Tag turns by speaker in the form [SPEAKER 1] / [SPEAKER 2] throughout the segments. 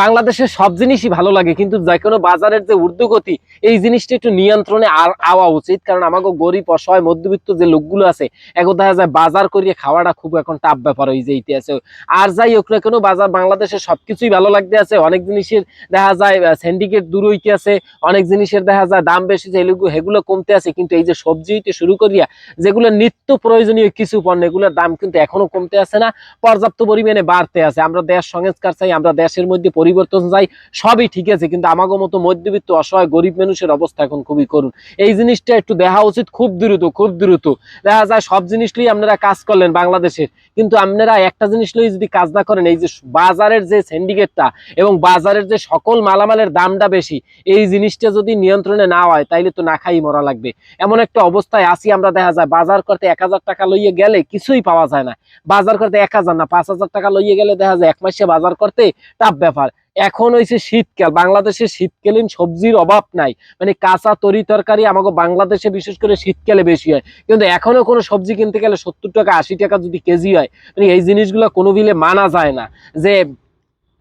[SPEAKER 1] বাংলাদেশের সব জিনিসই ভালো লাগে, কিন্তু যে কোনো বাজারের যে ঊর্ধ্বগতি, এই জিনিসটা একটু নিয়ন্ত্রণে আর আওয়া উচিত। কারণ আমাকে গরিব, অসহায়, মধ্যবিত্ত যে লোকগুলো আছে, এখন দেখা যায় বাজার করিয়ে খাওয়াটা খুব এখন টাপ ব্যাপার হয়ে যে ইতিহাসে। আর যাই হোক না কেন, বাজার বাংলাদেশের সবকিছুই ভালো লাগতে আছে। অনেক জিনিসের দেখা যায় সিন্ডিকেট দূর হইতে আছে। অনেক জিনিসের দেখা যায় দাম বেশি এগুলো সেগুলো কমতে আছে। কিন্তু এই যে সবজি হইতে শুরু করিয়া, যেগুলো নিত্য প্রয়োজনীয় কিছু পণ্য, এগুলোর দাম কিন্তু এখনও কমতে আছে না। পর্যাপ্ত পরিমাণে বাড়তে আছে। আমরা দেশ সংস্কার চাই, আমরা দেশের মধ্যে পরিবর্তন চাই, সবই ঠিক আছে, কিন্তু আমাকে মতো মধ্যবিত্ত অসহায় গরিব মানুষের অবস্থা এখন খুবই করুন এই জিনিসটা একটু দেখা উচিত খুব দ্রুত খুব দ্রুত। দেখা যায় সব জিনিস লই আপনারা কাজ করলেন বাংলাদেশের, কিন্তু আপনারা একটা জিনিস লই যদি কাজ না করেন, এই যে বাজারের যে সিন্ডিকেটটা এবং বাজারের যে সকল মালামালের দামটা বেশি, এই জিনিসটা যদি নিয়ন্ত্রণে না হয়, তাইলে তো না খাই মরা লাগবে। এমন একটা অবস্থায় আসি আমরা, দেখা যায় বাজার করতে এক হাজার টাকা লইয়ে গেলে কিছুই পাওয়া যায় না। বাজার করতে এক হাজার না, পাঁচ হাজার টাকা লইয়ে গেলে দেখা যায় এক মাসে বাজার করতে টাফ ব্যাপার। এখন হয়েছে শীতকাল। বাংলাদেশে শীতকালীন সবজির অভাব নাই। মানে কাঁচা তরি তরকারি আমাকে বাংলাদেশে বিশেষ করে শীতকালে বেশি হয়। কিন্তু এখনও কোনো সবজি কিনতে গেলে সত্তর টাকা, আশি টাকা যদি কেজি হয় মানে এই জিনিসগুলো কোনো বিলে মানা যায় না। যে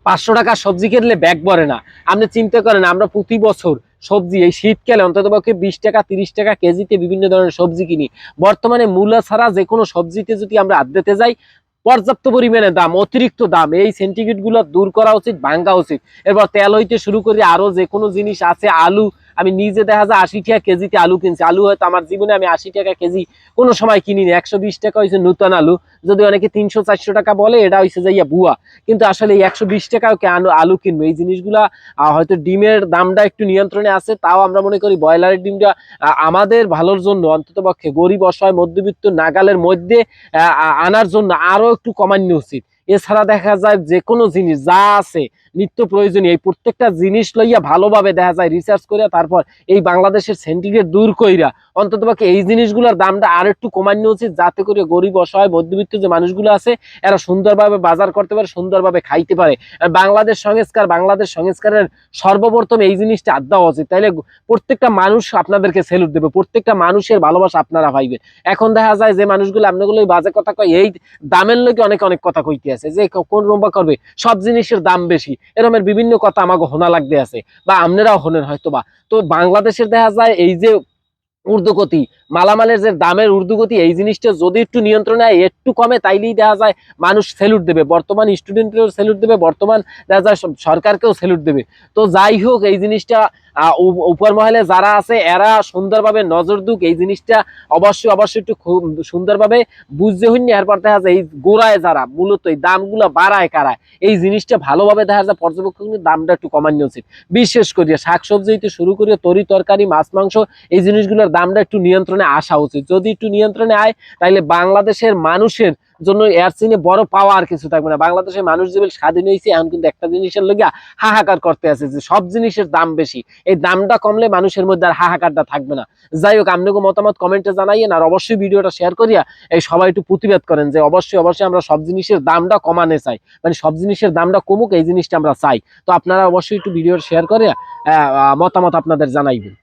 [SPEAKER 1] পাঁচশো টাকা সবজি কিনলে ব্যাগ ভরে না। আপনি চিন্তা করেন, আমরা প্রতি বছর সবজি এই শীতকালে অন্তত পক্ষে বিশ টাকা, তিরিশ টাকা কেজিতে বিভিন্ন ধরনের সবজি কিনি। বর্তমানে মূলা ছাড়া যে কোনো সবজিতে যদি আমরা আদ্যাতে যাই পর্যাপ্ত পরিমাণে দাম, অতিরিক্ত দাম, এই সেন্টিগ্রেডগুলো দূর করা উচিত, ভাঙ্গা উচিত। এরপর তেল হইতে শুরু করে, আরও যে কোনো জিনিস আছে, আলু, আমি নিজে দেখা যায় আশি টাকা কেজিতে আলু কিনছি। আলু হয়তো আমার জীবনে আমি আশি টাকা কেজি কোনো সময় কিনিনি, একশো বিশ টাকা হয়েছে নতুন আলু। যদি অনেকে তিনশো, চারশো টাকা বলে, এটা হয়েছে যাইয়া বুয়া কিন্তু আসলে একশো বিশ টাকাও কে আলু কিনবো? এই জিনিসগুলা হয়তো ডিমের দামটা একটু নিয়ন্ত্রণে আছে, তাও আমরা মনে করি ব্রয়লারের ডিমটা আমাদের ভালোর জন্য অন্তত পক্ষে গরিব, অসহায়, মধ্যবিত্ত নাগালের মধ্যে আনার জন্য আরও একটু কমান্য উচিত। এছাড়া দেখা যায় যে কোনো জিনিস যা আছে, নিত্য প্রয়োজনীয়, এই প্রত্যেকটা জিনিস লইয়া ভালোভাবে দেখা যায় রিসার্চ করিয়া তারপর এই বাংলাদেশের সেন্টিগ্রেড দূর কইরা অন্তত পক্ষে এই জিনিসগুলোর দামটা আর একটু কমান্য উচিত, যাতে করে গরিব, অসহায়, মধ্যবিত্ত যে মানুষগুলো আছে, এরা সুন্দরভাবে বাজার করতে পারে, সুন্দরভাবে খাইতে পারে। বাংলাদেশ সংস্কার, বাংলাদেশ সংস্কারের সর্বপ্রথম এই জিনিসটা আদ দেওয়া উচিত। তাইলে প্রত্যেকটা মানুষ আপনাদেরকে সেলুট দেবে, প্রত্যেকটা মানুষের ভালোবাসা আপনারা পাইবেন। এখন দেখা যায় যে মানুষগুলো আপনাগুলো বাজে কথা কয়, এই দামের লোকে অনেক অনেক কথা কইতে আছে, যে কোন রম্বা করবে, সব জিনিসের দাম বেশি। এরমের বিভিন্ন কথা আমাকে হোনা লাগতে আছে, বা আপনারাও হনেন হয়তো বা তো বাংলাদেশের দেখা যায় এই যে ঊর্ধ্বগতি। মালামালের যে দামের ঊর্ধ্বগতি, এই জিনিসটা যদি একটু নিয়ন্ত্রণে হয় একটু কমে, তাইলেই দেখা যায় মানুষ স্যালুট দেবে। বর্তমান স্টুডেন্টকেও স্যালুট দেবে, বর্তমান দেখা যায় সরকারকেও স্যালুট দেবে। তো যাই হোক, এই জিনিসটা উপর মহলে যারা আছে, এরা সুন্দরভাবে নজর দুক। এই জিনিসটা অবশ্যই অবশ্যই একটু সুন্দরভাবে বুঝতে হইনি এরপর দেখা যায়, এই গোড়ায় যারা, মূলত এই দামগুলো বাড়ায় কারায়, এই জিনিসটা ভালোভাবে দেখা যায় পর্যবেক্ষণ দামটা একটু কমানো উচিত বিশেষ করিয়া শাকসবজি শুরু করিয়া তরি তরকারি, মাছ, মাংস, এই জিনিসগুলোর দামটা একটু নিয়ন্ত্রণে আসা উচিত। যদি একটু নিয়ন্ত্রণে আয় তাহলে বাংলাদেশের মানুষের জন্য এর চিনে বড় পাওয়া আর কিছু থাকবে না। বাংলাদেশের মানুষ যেভাবে স্বাধীন হয়েছে, এখন কিন্তু একটা জিনিসের লগে হাহাকার করতে আছে যে সব জিনিসের দাম বেশি। এই দামটা কমলে মানুষের মধ্যে আর হাহাকারটা থাকবে না। যাই হোক, আপনাকে মতামত কমেন্টে জানাইয়েন আর অবশ্যই ভিডিওটা শেয়ার করিয়া এই সবাই একটু প্রতিবাদ করেন যে অবশ্যই অবশ্যই আমরা সব জিনিসের দামটা কমানে চাই। মানে সব জিনিসের দামটা কমুক, এই জিনিসটা আমরা চাই। তো আপনারা অবশ্যই একটু ভিডিও শেয়ার করে মতামত আপনাদের জানাইবেন।